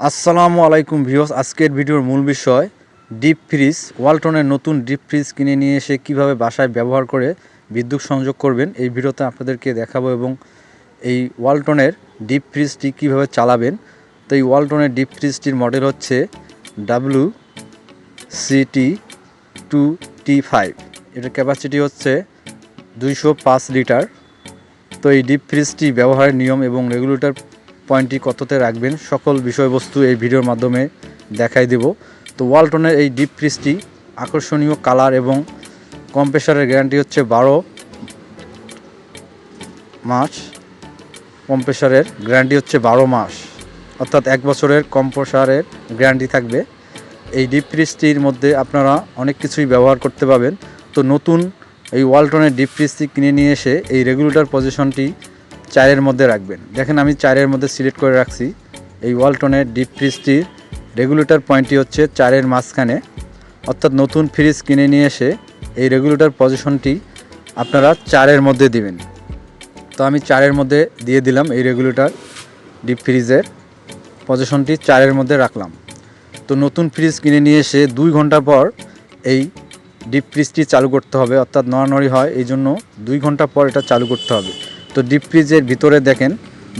আসসালামু আলাইকুম ভিউস আজকের ভিডিওর মূল বিষয়, ডিপ ফ্রিজ। ওয়ালটনের নতুন ডিপ ফ্রিজ কিনে নিয়ে এসে কীভাবে বাসায় ব্যবহার করে বিদ্যুৎ সংযোগ করবেন, এই ভিডিওতে আপনাদেরকে দেখাবো এবং এই ওয়ালটনের ডিপ ফ্রিজটি কীভাবে চালাবেন। তো এই ওয়ালটনের ডিপ ফ্রিজটির মডেল হচ্ছে W CT two T five এটার ক্যাপাসিটি হচ্ছে দুইশো পাঁচ লিটার। তো এই ডিপ ফ্রিজটি ব্যবহারের নিয়ম এবং রেগুলেটর পয়েন্টটি কততে রাখবেন সকল বিষয়বস্তু এই ভিডিওর মাধ্যমে দেখাই দেব। তো ওয়ালটনের এই ডিপ ফ্রিজটি আকর্ষণীয় কালার এবং কম্প্রেসারের গ্যারান্টি হচ্ছে বারো মাস। কম্প্রেসারের গ্যারান্টি হচ্ছে বারো মাস। অর্থাৎ এক বছরের কম্প্রেসারের গ্যারান্টি থাকবে। এই ডিপ ফ্রিজটির মধ্যে আপনারা অনেক কিছুই ব্যবহার করতে পাবেন তো নতুন এই ওয়ালটনের ডিপ ফ্রিজটি কিনে নিয়ে এসে এই রেগুলেটর পজিশনটি চারের মধ্যে রাখবেন। দেখেন আমি চারের মধ্যে সিলেক্ট করে রাখছি। এই ওয়ালটনের ডিপ ফ্রিজটির রেগুলেটর পয়েন্টটি হচ্ছে চারের মাঝখানে। অর্থাৎ নতুন ফ্রিজ কিনে নিয়ে এসে এই রেগুলেটর পজিশনটি আপনারা চারের মধ্যে দিবেন। তো আমি চারের মধ্যে দিয়ে দিলাম এই রেগুলেটর ডিপ ফ্রিজের পজিশনটি চারের মধ্যে রাখলাম। তো নতুন ফ্রিজ কিনে নিয়ে এসে দুই ঘণ্টা পর এই ডিপ ফ্রিজটি চালু করতে হবে। অর্থাৎ নড়ানড়ি হয় এই জন্য দুই ঘণ্টা পর এটা চালু করতে হবে। তো ডিপ ফ্রিজের ভিতরে দেখেন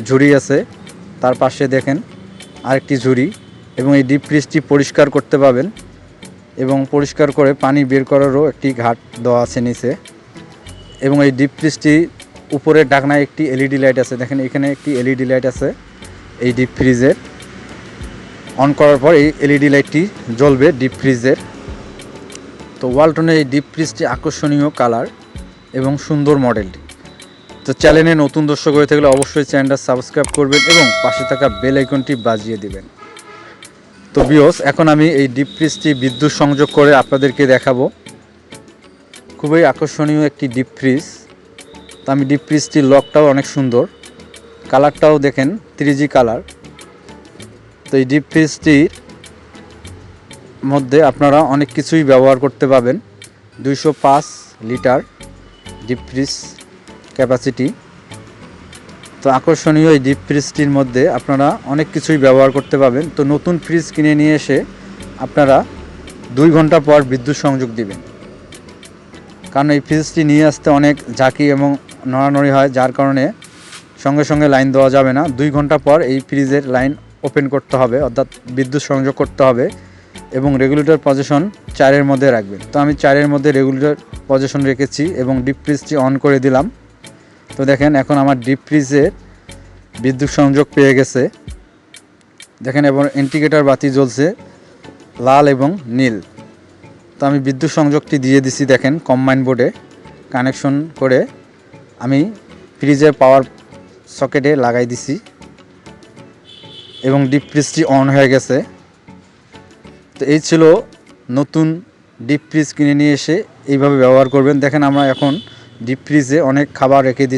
ঝুড়ি আছে, তার পাশে দেখেন আরেকটি ঝুড়ি এবং এই ডিপ ফ্রিজটি পরিষ্কার করতে পাবেন এবং পরিষ্কার করে পানি বের করারও একটি ঘাট দেওয়া আছে নিচে এবং এই ডিপ ফ্রিজটি উপরের ডাকনায় একটি এলইডি লাইট আছে। দেখেন এখানে একটি এলইডি লাইট আছে এই ডিপ ফ্রিজের অন করার পর এই এলইডি লাইটটি জ্বলবে ডিপ ফ্রিজের তো ওয়ালটনের এই ডিপ ফ্রিজটি আকর্ষণীয় কালার এবং সুন্দর মডেলটি তো চ্যানেলে নতুন দর্শক হয়ে থাকলে অবশ্যই চ্যানেলটা সাবস্ক্রাইব করবেন এবং পাশে থাকা বেল আইকনটি বাজিয়ে দিবেন। তো বিয়স এখন আমি এই ডিপ ফ্রিজটি বিদ্যুৎ সংযোগ করে আপনাদেরকে দেখাবো। খুবই আকর্ষণীয় একটি ডিপ ফ্রিজ তো আমি ডিপ ফ্রিজটির লকটাও অনেক সুন্দর। কালারটাও দেখেন থ্রি কালার তো এই ডিপ ফ্রিজটির মধ্যে আপনারা অনেক কিছুই ব্যবহার করতে পাবেন দুইশো পাঁচ লিটার ডিপ ফ্রিজ ক্যাপাসিটি তো আকর্ষণীয় এই ডিপ ফ্রিজটির মধ্যে আপনারা অনেক কিছুই ব্যবহার করতে পাবেন তো নতুন ফ্রিজ কিনে নিয়ে এসে আপনারা দুই ঘণ্টা পর বিদ্যুৎ সংযোগ দিবেন। কারণ এই ফ্রিজটি নিয়ে আসতে অনেক ঝাঁকি এবং নড়ানড়ি হয়, যার কারণে সঙ্গে সঙ্গে লাইন দেওয়া যাবে না। দুই ঘণ্টা পর এই ফ্রিজের লাইন ওপেন করতে হবে, অর্থাৎ বিদ্যুৎ সংযোগ করতে হবে এবং রেগুলেটর পজিশন চারের মধ্যে রাখবেন। তো আমি চারের মধ্যে রেগুলেটর পজিশন রেখেছি এবং ডিপ ফ্রিজটি অন করে দিলাম। তো দেখেন, এখন আমার ডিপ ফ্রিজে বিদ্যুৎ সংযোগ পেয়ে গেছে। দেখেন, এবং ইন্ডিকেটর বাতি জ্বলছে লাল এবং নীল। তো আমি বিদ্যুৎ সংযোগটি দিয়ে দিছি, দেখেন কম্বাইন বোর্ডে কানেকশন করে আমি ফ্রিজের পাওয়ার সকেটে লাগাই দিছি। এবং ডিপ ফ্রিজটি অন হয়ে গেছে। তো এই ছিল নতুন ডিপ ফ্রিজ কিনে নিয়ে এসে এইভাবে ব্যবহার করবেন। দেখেন, আমরা এখন ডিপ ফ্রিজে অনেক খাবার রেখে দিচ্ছি